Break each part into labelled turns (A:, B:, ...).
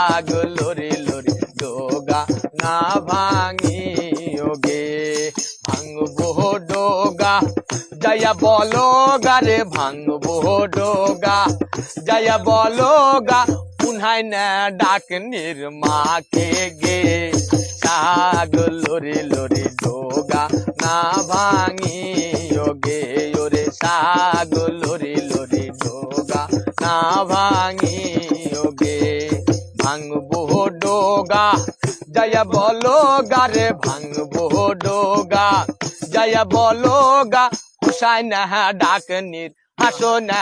A: আগ lorry lorry ডোগা না ভাঙি ওগে। ভাঙবো ডোগা জয়া বলো গারে ভাঙবো ডোগা জয়া বলো গা পুনহাই না ডাক নির্মাকে গে। সাগ লরি লরি ডোগা না ভাঙি ওগে, ওরে সাগ লরি লরি ডোগা না ভাঙি ডোগা। জয়া বলো গারে ভাঙবো ডোগা। জয়া বলো গা হুসাই না ডাক নির হাসো না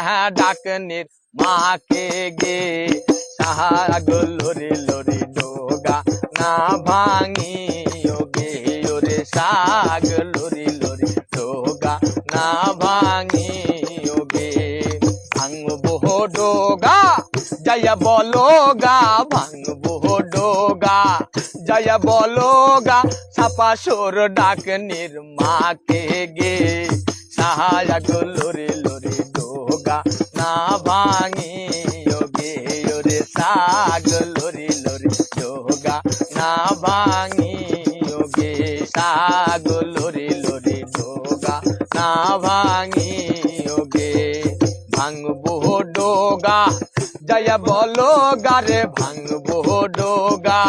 A: নির মাকে গে। সাহাগ লরি লরি ডোগা, না ভাঙি ওগে ওরে সাগ লরি জয়া বলো গা ভাঙবো ডোগা। জয়া বলো গা ছাপা সোর ডাক নির মাকে গে। সাহায্য লরি লরি ডোগা, না ভাঙি ওগে ওরে সাগ লরি লরি ডোগা, না ভাঙি ওগে সাগ লরি লরি ডোগা, না ভাঙি ডোগা। জয়া বলো গারে ভাঙবো ডোগা।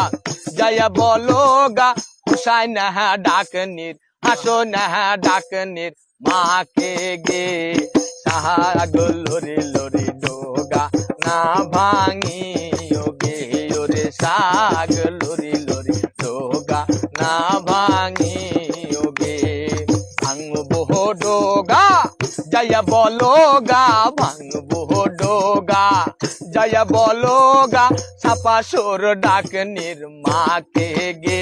A: জয়া বলো গা হুসাই না ডাক নির, হাসো না ডাক নির, মাকে গে। সাহাগ লরি লরি ডোগা, না ভাঙি ওগে ওরে সাগ লরি লরি ডোগা, না ভাঙি ডোগা জয়া বলো গা ভাঙবো ডোগা জয়া বলো গা ছাপা ডাক নির্মাকে গে।